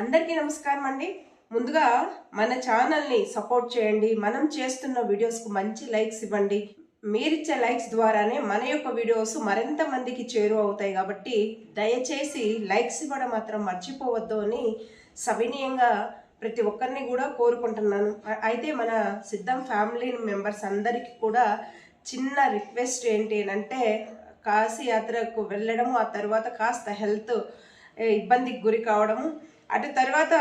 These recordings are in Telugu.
అందరికీ నమస్కారం అండి. ముందుగా మన ఛానల్ని సపోర్ట్ చేయండి. మనం చేస్తున్న వీడియోస్కు మంచి లైక్స్ ఇవ్వండి. మీరిచ్చే లైక్స్ ద్వారానే మన యొక్క వీడియోస్ మరింత మందికి చేరువ అవుతాయి కాబట్టి దయచేసి లైక్స్ ఇవ్వడం మాత్రం మర్చిపోవద్దు అని సవినీయంగా ప్రతి ఒక్కరిని కూడా కోరుకుంటున్నాను. అయితే మన సిద్ధం ఫ్యామిలీ మెంబర్స్ అందరికీ కూడా చిన్న రిక్వెస్ట్ ఏంటి అంటే కాశీ యాత్రకు వెళ్ళడము ఆ తర్వాత కాస్త హెల్త్ ఇబ్బందికి గురి కావడము అటు తర్వాత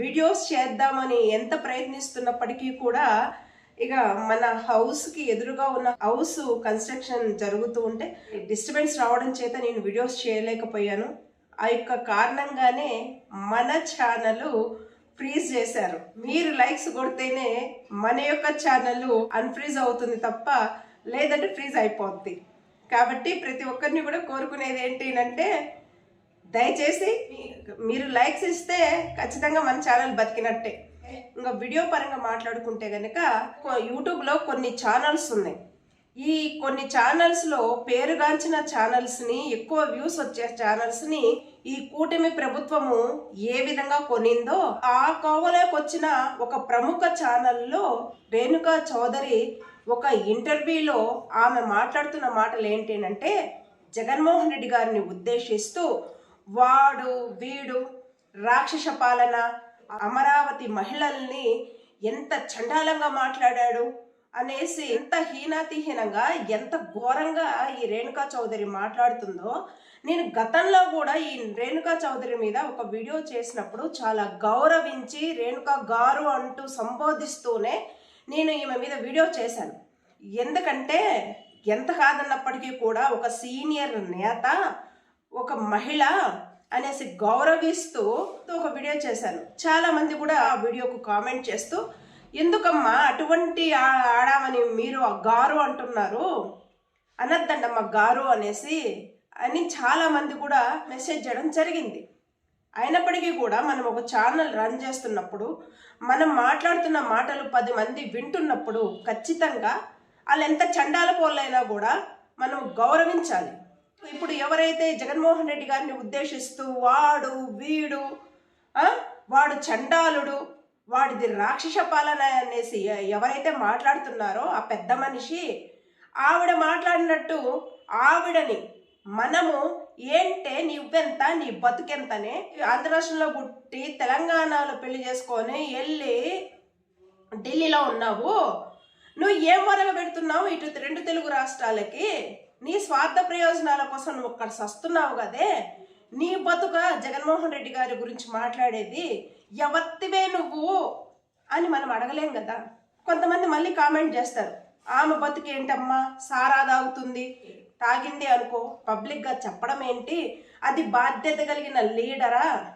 వీడియోస్ చేద్దామని ఎంత ప్రయత్నిస్తున్నప్పటికీ కూడా ఇక మన హౌస్కి ఎదురుగా ఉన్న హౌస్ కన్స్ట్రక్షన్ జరుగుతూ ఉంటే డిస్టర్బెన్స్ రావడం చేత నేను వీడియోస్ చేయలేకపోయాను. ఆ యొక్క కారణంగానే మన ఛానల్ ఫ్రీజ్ చేశారు. మీరు లైక్స్ కొడితేనే మన యొక్క ఛానల్ అన్ఫ్రీజ్ అవుతుంది తప్ప లేదంటే ఫ్రీజ్ అయిపోద్ది. కాబట్టి ప్రతి ఒక్కరిని కూడా కోరుకునేది ఏంటి అంటే దయచేసి మీరు లైక్స్ ఇస్తే ఖచ్చితంగా మన ఛానల్ బతికినట్టే. ఇంకా వీడియో పరంగా మాట్లాడుకుంటే కనుక యూట్యూబ్లో కొన్ని ఛానల్స్ ఉన్నాయి. ఈ కొన్ని ఛానల్స్లో పేరుగాంచిన ఛానల్స్ని ఎక్కువ వ్యూస్ వచ్చే ఛానల్స్ని ఈ కూటమి ప్రభుత్వము ఏ విధంగా కొనిందో ఆ కోవలోకి వచ్చిన ఒక ప్రముఖ ఛానల్లో రేణుకా చౌదరి ఒక ఇంటర్వ్యూలో ఆమె మాట్లాడుతున్న మాటలు ఏంటంటే జగన్మోహన్ రెడ్డి గారిని ఉద్దేశిస్తూ వాడు వీడు రాక్షస పాలన అమరావతి మహిళల్ని ఎంత చండాలంగా మాట్లాడాడు అనేసి ఎంత హీనాతిహీనంగా ఎంత ఘోరంగా ఈ రేణుకా చౌదరి మాట్లాడుతుందో నేను గతంలో కూడా ఈ రేణుకా చౌదరి మీద ఒక వీడియో చేసినప్పుడు చాలా గౌరవించి రేణుకా గారు అంటూ సంబోధిస్తూనే నేను ఈమె మీద వీడియో చేశాను. ఎందుకంటే ఎంత కాదన్నప్పటికీ కూడా ఒక సీనియర్ నేత ఒక మహిళ అనేసి గౌరవిస్తూ ఒక వీడియో చేశాను చాలా మంది కూడా ఆ వీడియోకు కామెంట్ చేస్తూ ఎందుకమ్మా అటువంటి ఆడామని మీరు ఆ గారు అంటున్నారు? అనద్దండమ్మ గారు అనేసి అని చాలామంది కూడా మెసేజ్ చేయడం జరిగింది. అయినప్పటికీ కూడా మనం ఒక ఛానల్ రన్ చేస్తున్నప్పుడు మనం మాట్లాడుతున్న మాటలు పది మంది వింటున్నప్పుడు ఖచ్చితంగా వాళ్ళు ఎంత చండాల పోలైనా కూడా మనం గౌరవించాలి. ఇప్పుడు ఎవరైతే జగన్మోహన్ రెడ్డి గారిని ఉద్దేశిస్తూ వాడు వీడు వాడు చండాలుడు వాడిది రాక్షస పాలన అనేసి ఎవరైతే మాట్లాడుతున్నారో ఆ పెద్ద మనిషి ఆవిడ మాట్లాడినట్టు ఆవిడని మనము ఏంటే నువ్వెంత నీ బతుకెంతనే ఆంధ్ర రాష్ట్రంలో పుట్టి తెలంగాణలో పెళ్ళి చేసుకొని వెళ్ళి ఢిల్లీలో ఉన్నావు. నువ్వు ఏం వరగ పెడుతున్నావు? ఇటు రెండు తెలుగు రాష్ట్రాలకి నీ స్వార్థ ప్రయోజనాల కోసం నువ్వు అక్కడ సస్తున్నావు కదే. నీ బతుక జగన్మోహన్ రెడ్డి గారి గురించి మాట్లాడేది ఎవత్తివే నువ్వు అని మనం అడగలేం కదా. కొంతమంది మళ్ళీ కామెంట్ చేస్తారు. ఆమె బతుకేంటమ్మా? సారా తాగుతుంది. తాగింది అనుకో పబ్లిక్గా చెప్పడం ఏంటి? అది బాధ్యత కలిగిన లీడరా?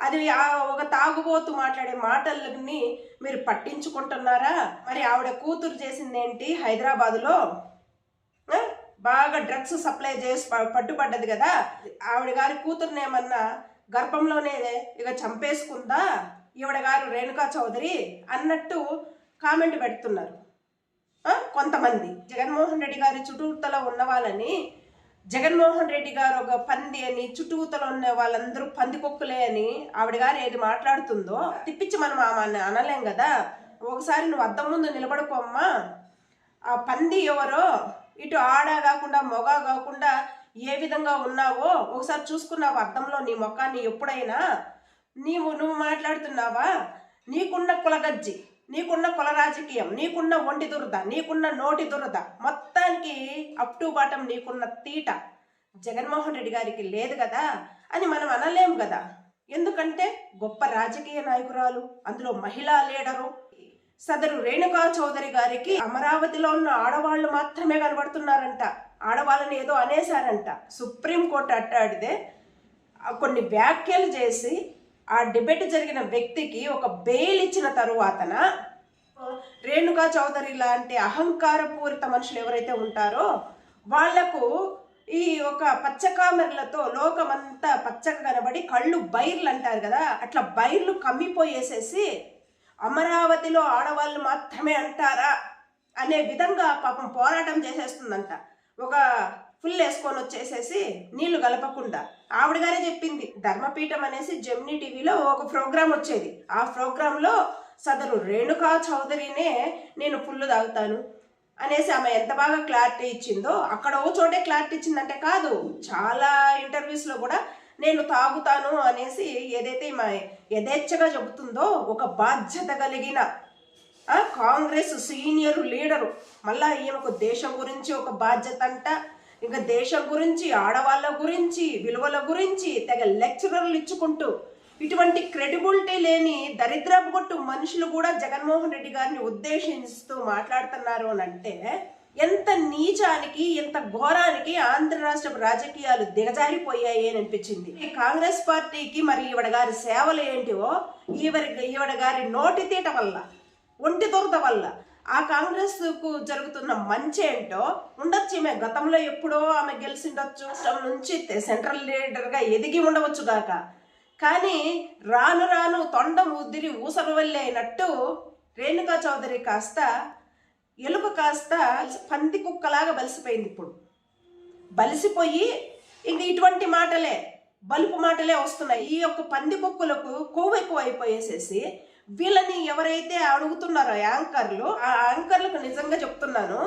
అది ఒక తాగుబోతు మాట్లాడే మాటలని మీరు పట్టించుకుంటున్నారా? మరి ఆవిడ కూతురు చేసింది ఏంటి హైదరాబాదులో? బాగా డ్రగ్స్ సప్లై చేసి ప- పట్టుబడ్డది కదా. ఆవిడ గారి కూతురునేమన్నా గర్భంలోనే ఇక చంపేసుకుందా? ఈవిడ గారు రేణుకా చౌదరి అన్నట్టు కామెంట్ పెడుతున్నారు. కొంతమంది. జగన్మోహన్ రెడ్డి గారి చుట్టూతలో ఉన్న వాళ్ళని జగన్మోహన్ రెడ్డి గారు ఒక పంది అని చుట్టూతలో ఉన్న వాళ్ళందరూ పందికొక్కులే అని ఆవిడ గారు ఏది మాట్లాడుతుందో తిప్పించి మనం ఆమె అనలేం కదా. ఒకసారి నువ్వు అద్దం ముందు నిలబడుకోమ్మా. ఆ పంది ఎవరో ఇటు ఆడ కాకుండా మొగ కాకుండా ఏ విధంగా ఉన్నావో ఒకసారి చూసుకున్నావు అర్థంలో నీ మొక్కాన్ని ఎప్పుడైనా నీవు నువ్వు మాట్లాడుతున్నావా? నీకున్న కులగజ్జి నీకున్న కుల రాజకీయం నీకున్న ఒంటి దురద నీకున్న నోటి దురద మొత్తానికి అప్ టు బాటం నీకున్న తీట జగన్మోహన్ రెడ్డి గారికి లేదు కదా అని మనం అనలేము కదా. ఎందుకంటే గొప్ప రాజకీయ నాయకురాలు అందులో మహిళా లీడరు సదరు రేణుకా చౌదరి గారికి అమరావతిలో ఉన్న ఆడవాళ్ళు మాత్రమే కనబడుతున్నారంట. ఆడవాళ్ళని ఏదో అనేశారంట. సుప్రీంకోర్టు అట్టాడితే కొన్ని వ్యాఖ్యలు చేసి ఆ డిబేట్ జరిగిన వ్యక్తికి ఒక బెయిల్ ఇచ్చిన తరువాతన రేణుకా చౌదరి లాంటి అహంకారపూరిత మనుషులు ఎవరైతే ఉంటారో వాళ్ళకు ఈ ఒక పచ్చకామెరలతో లోకమంతా పచ్చగా కనబడి కళ్ళు బైర్లు అంటారు కదా అట్లా బైర్లు కమ్మిపోయేసేసి అమరావతిలో ఆడవాళ్ళు మాత్రమే అంటారా? అనే విధంగా పాపం పోరాటం చేసేస్తుందంట. ఒక ఫుల్ వేసుకొని వచ్చేసేసి నీళ్ళు కలపకుండా. ఆవిడగానే చెప్పింది ధర్మపీఠం అనేసి జెమినీ టీవీలో ఒక ప్రోగ్రాం వచ్చేది. ఆ ప్రోగ్రాంలో సదరు రేణుకా చౌదరినే నేను ఫుల్ తాగుతాను అనేసి ఆమె ఎంత బాగా క్లారిటీ ఇచ్చిందో అక్కడ ఓ చోటే క్లారిటీ ఇచ్చిందంటే కాదు చాలా ఇంటర్వ్యూస్లో కూడా నేను తాగుతాను అనేసి ఏదైతే మా యథేచ్ఛగా చెబుతుందో ఒక బాధ్యత కలిగిన కాంగ్రెస్ సీనియర్ లీడరు. మళ్ళా ఈమెకు దేశం గురించి ఒక బాధ్యత అంట. ఇంకా దేశం గురించి ఆడవాళ్ళ గురించి విలువల గురించి తెగ లెక్చరర్లు ఇచ్చుకుంటూ ఇటువంటి క్రెడిబిలిటీ లేని దరిద్రపు కొట్టు మనుషులు కూడా జగన్మోహన్ రెడ్డి గారిని ఉద్దేశిస్తూ మాట్లాడుతున్నారు అని అంటే ఎంత నీచానికి ఎంత ఘోరానికి ఆంధ్ర రాష్ట్ర రాజకీయాలు దిగజారిపోయాయి అని అనిపించింది. ఈ కాంగ్రెస్ పార్టీకి మరి ఈవిడ గారి సేవలు ఏంటివో ఈవిడ ఈవిడ గారి నోటి తీట వల్ల ఒంటి దొరద వల్ల ఆ కాంగ్రెస్కు జరుగుతున్న మంచి ఏంటో ఉండొచ్చు ఈమె గతంలో ఎప్పుడో ఆమె గెలిచిండొచ్చు. నుంచి సెంట్రల్ లీడర్గా ఎదిగి ఉండవచ్చు గాక. కానీ రాను రాను తొండం ఉదిరి ఊసరు అయినట్టు రేణుకా చౌదరి కాస్త ఎలుక కాస్త పంది కుక్కలాగా బలిసిపోయింది ఇప్పుడు. బలిసిపోయి ఇంక ఇటువంటి మాటలే బలుపు మాటలే వస్తున్నాయి. ఈ యొక్క పంది కుక్కలకు కొవ్వు ఎక్కువ అయిపోయేసేసి వీళ్ళని ఎవరైతే అడుగుతున్నారో యాంకర్లు ఆ యాంకర్లకు నిజంగా చెప్తున్నాను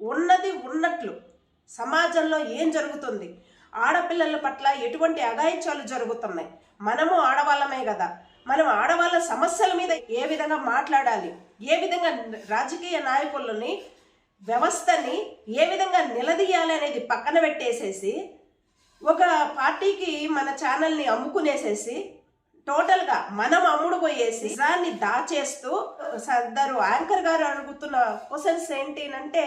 ఉన్నది ఉన్నట్లు సమాజంలో ఏం జరుగుతుంది? ఆడపిల్లల పట్ల ఎటువంటి అగాయిత్యాలు జరుగుతున్నాయి? మనము ఆడవాళ్ళమే కదా. మనం ఆడవాళ్ళ సమస్యల మీద ఏ విధంగా మాట్లాడాలి ఏ విధంగా రాజకీయ నాయకులని వ్యవస్థని ఏ విధంగా నిలదీయాలి అనేది పక్కన పెట్టేసేసి ఒక పార్టీకి మన ఛానల్ని అమ్ముకునేసేసి టోటల్గా మనం అమ్ముడు పోయేసి దాన్ని దాచేస్తూ సర్దారు యాంకర్ గారు అడుగుతున్న క్వశ్చన్స్ ఏంటి అంటే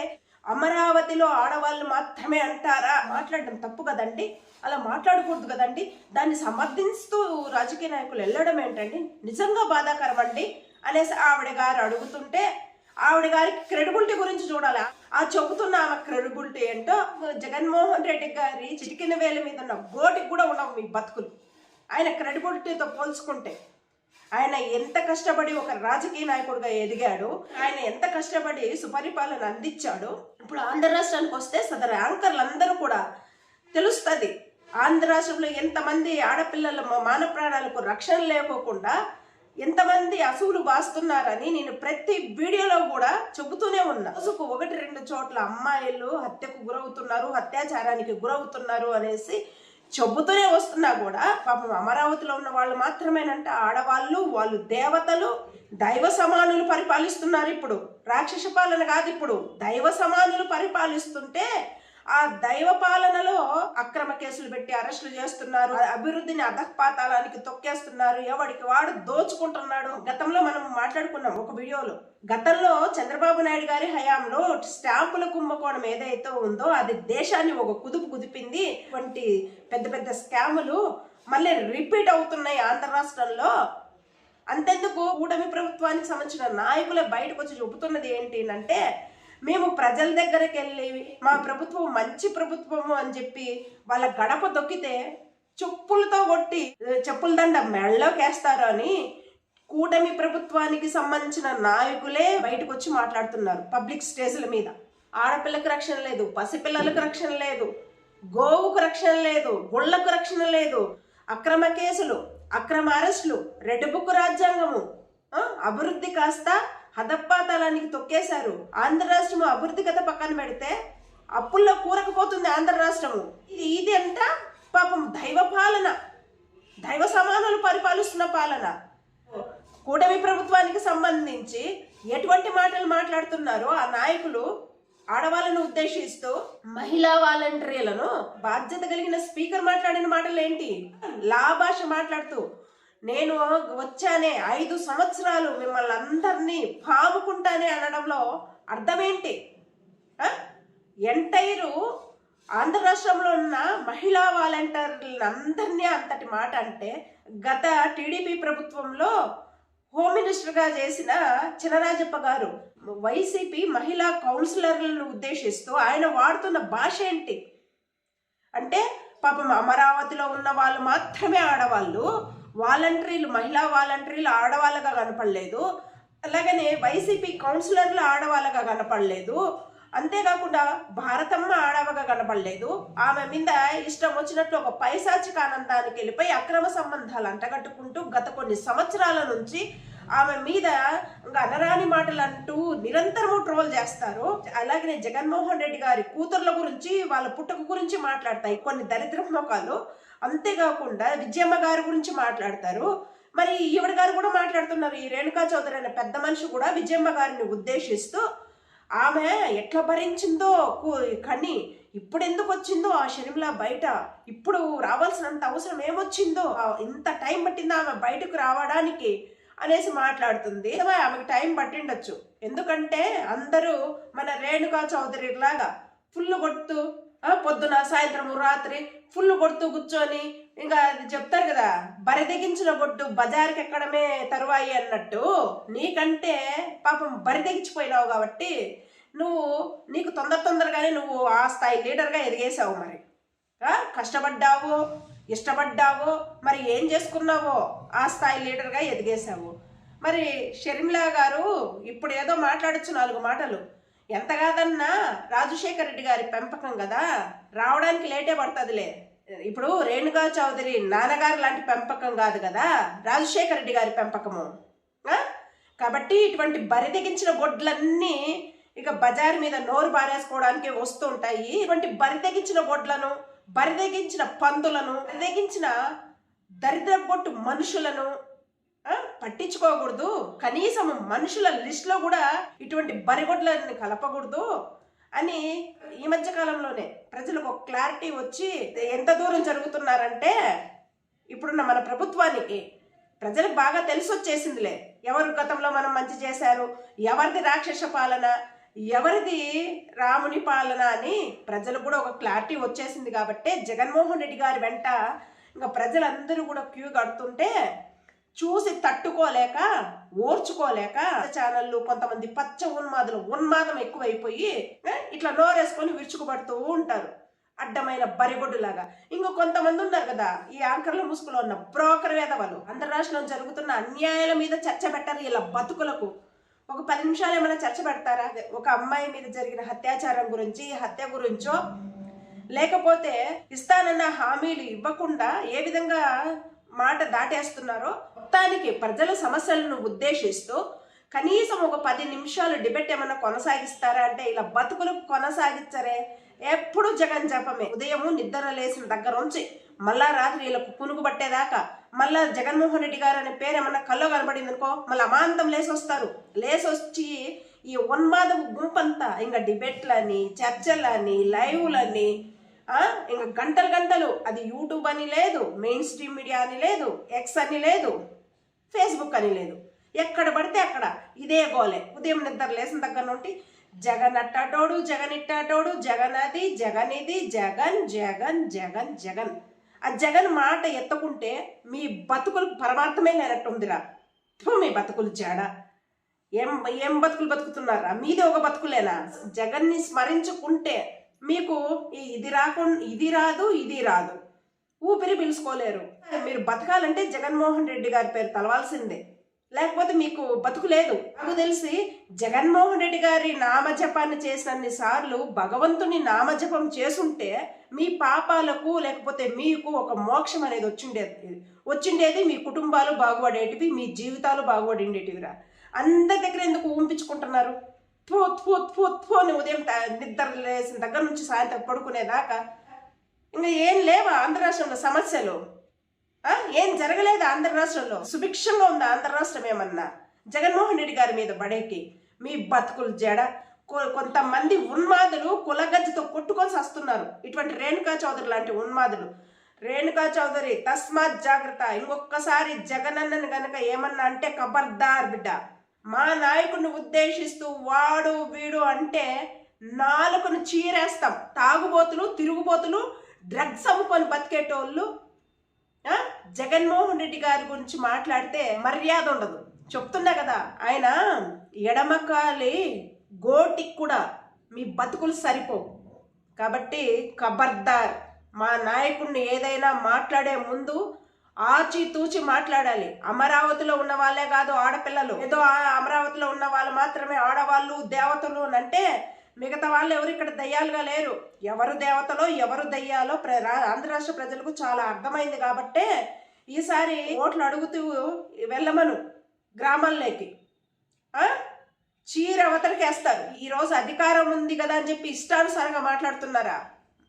అమరావతిలో ఆడవాళ్ళు మాత్రమే అంటారా? మాట్లాడడం తప్పు కదండి. అలా మాట్లాడకూడదు కదండి. దాన్ని సమర్థిస్తూ రాజకీయ నాయకులు వెళ్ళడం ఏంటండి? నిజంగా బాధాకరం అండి. అనేసి ఆవిడ గారు అడుగుతుంటే ఆవిడ గారికి క్రెడిబిలిటీ గురించి చూడాలి? ఆ చెబుతున్న ఆమె క్రెడిబిలిటీ ఏంటో జగన్మోహన్ రెడ్డి గారి చిటికిన వేల మీద ఉన్న గోటికి కూడా ఉండవు మీ బతుకులు. ఆయన క్రెడిబిలిటీతో పోల్చుకుంటే ఆయన ఎంత కష్టపడి ఒక రాజకీయ నాయకుడిగా ఎదిగాడు ఆయన ఎంత కష్టపడి సుపరిపాలన అందించాడు. ఇప్పుడు ఆంధ్ర రాష్ట్రానికి వస్తే సదరు యాంకర్లు అందరూ కూడా తెలుస్తుంది. ఆంధ్ర రాష్ట్రంలో ఎంతమంది ఆడపిల్లల మాన ప్రాణాలకు రక్షణ లేకోకుండా ఎంతమంది అసువులు బాస్తున్నారని నేను ప్రతి వీడియోలో కూడా చెబుతూనే ఉన్నా. రోజుకు ఒకటి రెండు చోట్ల అమ్మాయిలు హత్యకు గురవుతున్నారు అత్యాచారానికి గురవుతున్నారు అనేసి చెబుతూనే వస్తున్నా కూడా పాపం అమరావతిలో ఉన్న వాళ్ళు మాత్రమేనంట ఆడవాళ్ళు వాళ్ళు దేవతలు దైవ సమానులు పరిపాలిస్తున్నారు ఇప్పుడు. రాక్షస పాలన కాదు ఇప్పుడు. దైవ సమానులు పరిపాలిస్తుంటే ఆ దైవ పాలనలో అక్రమ కేసులు పెట్టి అరెస్టులు చేస్తున్నారు. అభివృద్ధిని అధఃపాతాలానికి తొక్కేస్తున్నారు. ఎవడికి వాడు దోచుకుంటున్నాడు. గతంలో మనం మాట్లాడుకున్నాం ఒక వీడియోలో. గతంలో చంద్రబాబు నాయుడు గారి హయాంలో స్టాంపుల కుంభకోణం ఏదైతే ఉందో అది దేశాన్ని ఒక కుదుపు కుదిపింది. వంటి పెద్ద పెద్ద స్కాములు మళ్ళీ రిపీట్ అవుతున్నాయి ఆంధ్ర రాష్ట్రంలో. అంతెందుకు? కూటమి ప్రభుత్వానికి సంబంధించిన నాయకులే బయటకు వచ్చి చెబుతున్నది ఏంటి అంటే మేము ప్రజల దగ్గరికి వెళ్ళి మా ప్రభుత్వం మంచి ప్రభుత్వము అని చెప్పి వాళ్ళ గడప దొక్కితే చెప్పులతో కొట్టి చెప్పుల దండ మెళ్ళలోకి వేస్తారు అని కూటమి ప్రభుత్వానికి సంబంధించిన నాయకులే బయటకు వచ్చి మాట్లాడుతున్నారు పబ్లిక్ స్టేజ్ల మీద. ఆడపిల్లకు రక్షణ లేదు పసిపిల్లలకు రక్షణ లేదు గోవుకు రక్షణ లేదు గుళ్ళకు రక్షణ లేదు అక్రమ కేసులు అక్రమ అరెస్టులు రెడ్ బుక్ రాజ్యాంగము అభివృద్ధి కాస్త హదప్పాతాలానికి తొక్కేశారు. ఆంధ్ర రాష్ట్రము అభివృద్ధి కథ పక్కన పెడితే అప్పుల్లో కూరకపోతుంది ఆంధ్ర రాష్ట్రము. ఇది ఇది అంట పాపం దైవ పాలన. దైవ సమానాలు పరిపాలిస్తున్న పాలన. కూటమి ప్రభుత్వానికి సంబంధించి ఎటువంటి మాటలు మాట్లాడుతున్నారో ఆ నాయకులు ఆడవాళ్ళను ఉద్దేశిస్తూ మహిళా వాలంటీర్లను బాధ్యత కలిగిన స్పీకర్ మాట్లాడిన మాటలు ఏంటి లాభాష మాట్లాడుతూ నేను వచ్చానే ఐదు సంవత్సరాలు మిమ్మల్ని అందరినీ పాముకుంటానే అనడంలో అర్థమేంటి? ఎంటైరు ఆంధ్ర రాష్ట్రంలో ఉన్న మహిళా వాలంటీర్లను అందరినీ అంతటి మాట అంటే గత టీడీపీ ప్రభుత్వంలో హోమ్ మినిస్టర్గా చేసిన చినరాజప్ప గారు వైసీపీ మహిళా కౌన్సిలర్లను ఉద్దేశిస్తూ ఆయన వాడుతున్న భాష ఏంటి? అంటే పాపం అమరావతిలో ఉన్న వాళ్ళు మాత్రమే ఆడవాళ్ళు వాలంటీర్లు మహిళా వాలంటీర్లు ఆడవాళ్ళగా కనపడలేదు. అలాగనే వైసీపీ కౌన్సిలర్లు ఆడవాళ్ళగా కనపడలేదు. అంతేకాకుండా భారతమ్మ ఆడవగా కనపడలేదు. ఆమె మీద ఇష్టం వచ్చినట్లు ఒక పైశాచిక ఆనందానికి వెళ్ళిపోయి అక్రమ సంబంధాలు అంటగట్టుకుంటూ గత కొన్ని సంవత్సరాల నుంచి ఆమె మీద ఇంకా అనరాని మాటలు అంటూ నిరంతరము ట్రోల్ చేస్తారు. అలాగే జగన్మోహన్ రెడ్డి గారి కూతుర్ల గురించి వాళ్ళ పుట్టుక గురించి మాట్లాడతాయి కొన్ని దరిద్ర మొఖాలు. అంతేకాకుండా విజయమ్మ గారి గురించి మాట్లాడతారు. మరి ఈవిడ గారు కూడా మాట్లాడుతున్నారు. ఈ రేణుకా చౌదరి అనే పెద్ద మనిషి కూడా విజయమ్మ గారిని ఉద్దేశిస్తూ ఆమె ఎట్లా భరించిందో కని ఇప్పుడు ఎందుకు వచ్చిందో ఆ షర్మిల బయట ఇప్పుడు రావాల్సినంత అవసరం ఏమొచ్చిందో ఇంత టైం పట్టిందో ఆమె బయటకు రావడానికి అనేసి మాట్లాడుతుంది. ఆమెకు టైం పట్టిండొచ్చు. ఎందుకంటే అందరూ మన రేణుకా చౌదరి లాగా ఫుల్ కొడుతూ పొద్దున సాయంత్రం రాత్రి ఫుల్ కొడుతూ కూర్చొని ఇంకా అది చెప్తారు కదా బరిదెగించిన బొడ్డు బజార్కి ఎక్కడమే తరువాయి అన్నట్టు. నీకంటే పాపం బరిదెగించిపోయినావు కాబట్టి నువ్వు నీకు తొందర తొందరగానే నువ్వు ఆ స్థాయి లీడర్గా ఎదిగేసావు మరి. కష్టపడ్డావు ఇష్టపడ్డావు మరి ఏం చేసుకున్నావో ఆ స్థాయి లీడర్గా ఎదిగేశావు. మరి షర్మిలా గారు ఇప్పుడు ఏదో మాట్లాడొచ్చు నాలుగు మాటలు. ఎంత కాదన్నా రాజశేఖర రెడ్డి గారి పెంపకం కదా? రావడానికి లేటే పడుతుందిలే. ఇప్పుడు రేణుకా చౌదరి నాన్నగారు లాంటి పెంపకం కాదు కదా? రాజశేఖర రెడ్డి గారి పెంపకము. కాబట్టి ఇటువంటి బరిదెగించిన గొడ్లన్నీ ఇక బజార్ మీద నోరు బారేసుకోవడానికి వస్తూ ఉంటాయి. ఇటువంటి బరిదెగించిన గొడ్లను బరిదెగించిన పందులను బరిదెగించిన దరిద్రపొట్టు మనుషులను పట్టించుకోకూడదు. కనీసం మనుషుల లిస్టులో కూడా ఇటువంటి బరిగొడ్లని కలపకూడదు అని ఈ మధ్య కాలంలోనే ప్రజలకు ఒక క్లారిటీ వచ్చి ఎంత దూరం జరుగుతున్నారంటే ఇప్పుడున్న మన ప్రభుత్వానికి ప్రజలకు బాగా తెలిసి వచ్చేసిందిలే. ఎవరు గతంలో మనం మంచి చేశారు ఎవరిది రాక్షస పాలన ఎవరిది రాముని పాలన అని ప్రజలకు కూడా ఒక క్లారిటీ వచ్చేసింది కాబట్టి జగన్మోహన్ రెడ్డి గారి వెంట ఇంకా ప్రజలందరూ కూడా క్యూ కడుతుంటే చూసి తట్టుకోలేక ఓర్చుకోలేక ఛానళ్ళు కొంతమంది పచ్చ ఉన్మాదులు ఉన్మాదం ఎక్కువైపోయి ఇట్లా నోరేసుకొని విరుచుకుపడుతూ ఉంటారు. అడ్డమైన బరిగొడ్డులాగా. ఇంకో కొంతమంది ఉన్నారు కదా ఈ యాంకర్ల ముసుగులో ఉన్న బ్రోకర్ వేదవాళ్ళు అంతరాష్ట్రంలో జరుగుతున్న అన్యాయాల మీద చర్చ పెట్టారు ఇలా బతుకులకు. ఒక పది నిమిషాలు ఏమైనా చర్చ పెడతారా? ఒక అమ్మాయి మీద జరిగిన అత్యాచారం గురించి హత్య గురించో లేకపోతే ఇస్తానన్న హామీలు ఇవ్వకుండా ఏ విధంగా మాట దాటేస్తున్నారో మొత్తానికి ప్రజల సమస్యలను ఉద్దేశిస్తూ కనీసం ఒక పది నిమిషాలు డిబెట్ ఏమైనా కొనసాగిస్తారా అంటే ఇలా బతుకులు కొనసాగించరే ఎప్పుడు జగన్ జపమే. ఉదయం నిద్ర లేచిన దగ్గర నుంచి మళ్ళా రాత్రి వీళ్ళకు పునుగు పట్టేదాకా మళ్ళా జగన్మోహన్ రెడ్డి గారు అనే పేరు ఏమన్నా కల్లో కనబడింది అనుకో మళ్ళీ అమాంతం లేసొస్తారు. లేసొచ్చి ఈ ఉన్మాదపు గుంపంతా ఇంకా డిబేట్లని చర్చలని లైవ్లని ఇంకా గంటలు గంటలు. అది యూట్యూబ్ అని లేదు మెయిన్ స్ట్రీమ్ మీడియా అని లేదు ఎక్స్ అని లేదు. ఫేస్బుక్ అని లేదు. ఎక్కడ పడితే అక్కడ ఇదే గోలే. ఉదయం నిద్ర లేసిన దగ్గర నుండి జగన్ అట్టాటోడు జగన్ ఇట్టాటోడు జగన్ అది జగన్ ఇది జగన్ జగన్ జగన్ జగన్. ఆ జగన్ మాట ఎత్తుకుంటే మీ బతుకులకు పరమార్థమే లేనట్టుందిరా. థు, మీ బతుకులు జాడ. ఏం ఏం బతుకులు బతుకుతున్నారా? మీది ఒక బతుకులేనా? జగన్ని స్మరించుకుంటే మీకు ఇది రాకుండా ఇది రాదు ఇది రాదు. ఊపిరి పీల్చుకోలేరు. మీరు బతకాలంటే జగన్మోహన్ రెడ్డి గారి పేరు తలవాల్సిందే. లేకపోతే మీకు బతుకు లేదు. నాకు తెలిసి జగన్మోహన్ రెడ్డి గారి నామజపాన్ని చేసినన్ని సార్లు భగవంతుని నామజపం చేసుంటే మీ పాపాలకు లేకపోతే మీకు ఒక మోక్షం అనేది వచ్చిండేది. వచ్చిండేది మీ కుటుంబాలు బాగుపడేటివి మీ జీవితాలు బాగుపడిండేటివిరా. అందరి దగ్గర ఎందుకు ఊంపించుకుంటున్నారు త్వో త్వో త్వో త్వో అని ఉదయం నిద్ర లేసిన దగ్గర నుంచి సాయంత్రం పడుకునేదాకా ఇంకా ఏం లేవా ఆంధ్ర రాష్ట్రంలో సమస్యలు? ఏం జరగలేదు ఆంధ్ర రాష్ట్రంలో? సుభిక్షంగా ఉంది ఆంధ్ర రాష్ట్రం ఏమన్నా? జగన్మోహన్ రెడ్డి గారి మీద బడేకి మీ బతుకులు జడ. కొ- కొంతమంది ఉన్మాదులు కులగజ్జతో కొట్టుకొని వస్తున్నారు ఇటువంటి రేణుకా చౌదరి లాంటి ఉన్మాదులు. రేణుకా చౌదరి తస్మాత్ జాగ్రత్త. ఇంకొకసారి జగనన్నను గనక ఏమన్నా అంటే కబర్దార్ బిడ్డ. మా నాయకుడిని ఉద్దేశిస్తూ వాడు వీడు అంటే నాలుకను చీరేస్తాం. తాగుబోతులు తిరుగుబోతులు డ్రగ్స్ అమ్ముకొని బతికేటోళ్ళు జగన్మోహన్ రెడ్డి గారి గురించి మాట్లాడితే మర్యాద ఉండదు. చెప్తున్నా కదా ఆయన ఎడమకాలి గోటికి కూడా మీ బతుకులు సరిపోవు. కాబట్టి ఖబర్దార్ మా నాయకుడిని ఏదైనా మాట్లాడే ముందు ఆచితూచి మాట్లాడాలి. అమరావతిలో ఉన్న వాళ్ళే కాదు ఆడపిల్లలు. ఏదో ఆ అమరావతిలో ఉన్న వాళ్ళు మాత్రమే ఆడవాళ్ళు దేవతలు అని అంటే మిగతా వాళ్ళు ఎవరు ఇక్కడ దయ్యాలుగా లేరు. ఎవరు దేవతలో ఎవరు దయ్యాలో ప్ర రా- ఆంధ్ర రాష్ట్ర ప్రజలకు చాలా అర్థమైంది కాబట్టే ఈసారి ఓట్లు అడుగుతూ వెళ్ళమను గ్రామాల్లోకి. చీర అవతలకి వేస్తారు ఈరోజు అధికారం ఉంది కదా అని చెప్పి ఇష్టానుసారంగా మాట్లాడుతున్నారా?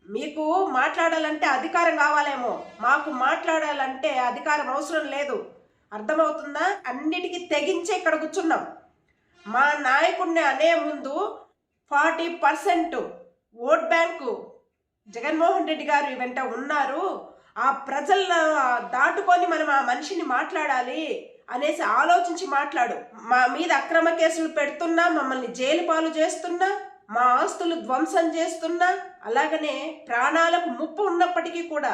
మీకు మాట్లాడాలంటే అధికారం కావాలేమో. మాకు మాట్లాడాలంటే అధికారం అవసరం లేదు. అర్థమవుతుందా? అన్నిటికీ తెగించి ఇక్కడ కూర్చున్నాం. మా నాయకుడిని అనే ముందు forty percent vote bank Jaganmohan Reddy garu వెంట ఉన్నారు. ఆ ప్రజలను దాటుకొని మనం ఆ మనిషిని మాట్లాడాలి అనేసి ఆలోచించి మాట్లాడు. మా మీద అక్రమ కేసులు పెడుతున్నా మమ్మల్ని జైలు పాలు చేస్తున్నా మా ఆస్తులు ధ్వంసం చేస్తున్నా అలాగనే ప్రాణాలకు ముప్పు ఉన్నప్పటికీ కూడా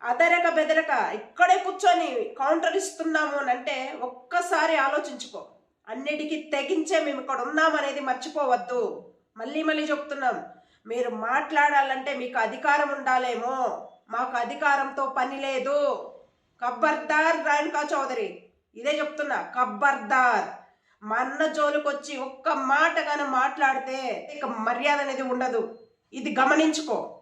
అదరక బెదరక ఇక్కడే కూర్చొని కౌంటర్ ఇస్తున్నాము అని అంటే ఒక్కసారి ఆలోచించుకో. అన్నిటికీ తెగించే మేము ఇక్కడ ఉన్నామనేది మర్చిపోవద్దు. మళ్ళీ మళ్ళీ చెప్తున్నాం. మీరు మాట్లాడాలంటే మీకు అధికారం ఉండాలేమో. మాకు అధికారంతో పని లేదు. కబ్బర్దార్ రేణుకా చౌదరి ఇదే చెప్తున్నా కబ్బర్దార్. మా అన్న జోలికొచ్చి ఒక్క మాట కానీ మాట్లాడితే ఇక మర్యాద అనేది ఉండదు. ఇది గమనించుకో.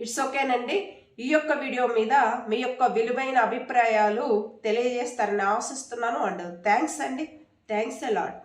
ఇట్స్ ఓకేనండి ఈ యొక్క వీడియో మీద మీ యొక్క విలువైన అభిప్రాయాలు తెలియజేస్తారని ఆశిస్తున్నాను అండ్ థ్యాంక్స్ అండి. Thanks a lot lot.